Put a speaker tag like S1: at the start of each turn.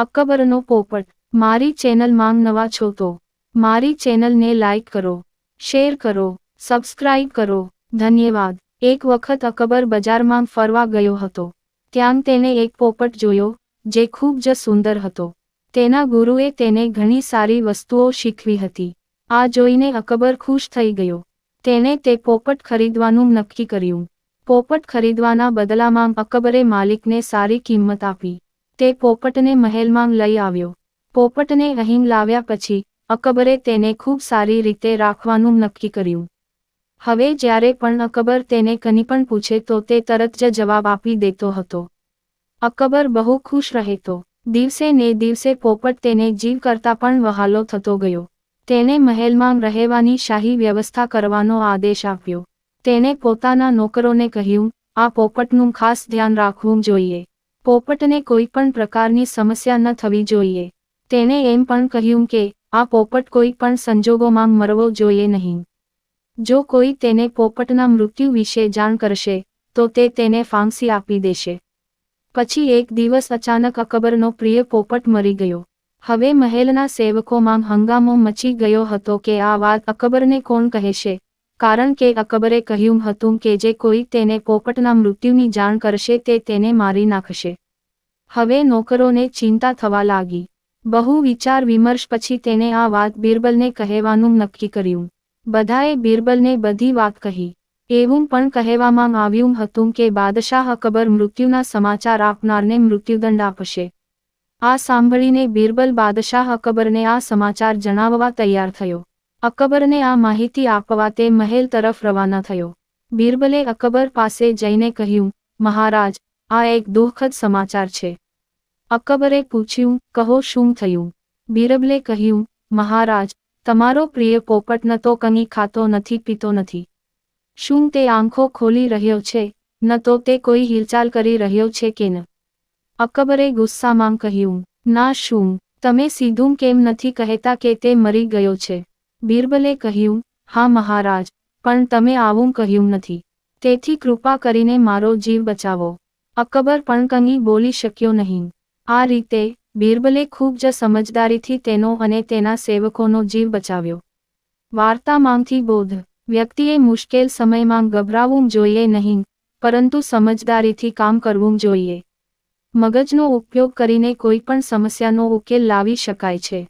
S1: અકબરનો પોપટ, મારી ચેનલમાં નવા છો તો, મારી ચેનલને લાઇક કરો, શેર કરો, સબસ્ક્રાઇબ કરો, ધન્યવાદ. એક વખત અકબર બજારમાં ફરવા ગયો હતો, ત્યાં તેને એક પોપટ જોયો, જે ખૂબ જ સુંદર હતો. તેના ગુરુએ તેને ઘણી સારી વસ્તુઓ શીખવી હતી. આ જોઈને અકબર ખુશ થઈ ગયો. તેણે તે પોપટ ખરીદવાનું નક્કી કર્યું. પોપટ ખરીદવાના બદલામાં અકબરે માલિકને સારી કિંમત આપી. તે પોપટને મહેલમાં લઈ આવ્યો. પોપટને અહીં લાવ્યા પછી, અકબરે તેને ખૂબ સારી રીતે રાખવાનું નક્કી કર્યું. હવે જ્યારે પણ અકબર તેને કંઈ પણ પૂછે તો તે તરત જ જવાબ આપી દેતો હતો. અકબર બહુ ખુશ રહેતો. દિવસે ને દિવસે પોપટ તેને જીવ કરતા પણ વહાલો થતો ગયો. તેણે મહેલમાં રહેવાની શાહી વ્યવસ્થા કરવાનો આદેશ આપ્યો. તેણે પોતાના નોકરોને કહ્યું, આ પોપટનું ખાસ ધ્યાન રાખવું જોઈએ. પોપટને કોઈ પણ પ્રકારની સમસ્યા ન થવી જોઈએ. તેણે એમ પણ કહ્યું કે, આ પોપટ કોઈ પણ સંજોગોમાં મરવો જોઈએ નહીં. જો કોઈ તેને પોપટના મૃત્યુ વિશે જાણ કરશે, તો તે તેને ફાંસી આપી દેશે. પછી એક દિવસ અચાનક અકબરનો પ્રિય પોપટ મરી ગયો. હવે મહેલના સેવકોમાં હંગામો મચી ગયો હતો કે આ વાત અકબરને કોણ કહેશે? કારણ કે અકબરે કહ્યું હતું કે જે કોઈ તેને પોપટના મૃત્યુની જાણ કરશે તે તેને મારી નાખશે. હવે નોકરોને ચિંતા થવા લાગી. બહુ વિચાર વિમર્શ પછી તેને આ વાત બિરબલને કહેવાનું નક્કી કર્યું. બધાએ બિરબલને બધી વાત કહી. એવું પણ કહેવામાં આવ્યું હતું કે બાદશાહ અકબર મૃત્યુના સમાચાર આપનારને મૃત્યુદંડ આપશે. આ સાંભળીને બિરબલ બાદશાહ અકબરને આ સમાચાર જણાવવા તૈયાર થયો. અકબરને આ માહિતી આપવા તે મહેલ તરફ રવાના થયો. બિરબલે અકબર પાસે જઈને કહ્યું, મહારાજ, આ એક દુઃખદ સમાચાર છે. અકબરે પૂછ્યું, કહો શું થયું? બિરબલે કહ્યું, મહારાજ, તમારો પ્રિય પોપટ ન તો કંઈ ખાતો નથી, પીતો નથી. શું તે આંખો ખોલી રહ્યો છે? ન તો તે કોઈ હિલચાલ કરી રહ્યો છે કે ન? અકબરે ગુસ્સામાં કહ્યું, ના શું, તમે સીધું કેમ નથી કહેતા કે તે મરી ગયો છે? બિરબલે કહ્યું, હા મહારાજ, પણ તમે આવું કહ્યું નથી. તેથી કૃપા કરીને મારો જીવ બચાવો. અકબર પણ કંઈ બોલી શક્યો નહીં. આ રીતે બિરબલે ખૂબ જ સમજદારીથી તેનો અને તેના સેવકોનો જીવ બચાવ્યો. વાર્તામાંથી બોધ, વ્યક્તિએ મુશ્કેલ સમયમાં ગભરાવું જોઈએ નહીં, પરંતુ સમજદારીથી કામ કરવું જોઈએ. મગજનો ઉપયોગ કરીને કોઈ પણ સમસ્યાનો ઉકેલ લાવી શકાય છે.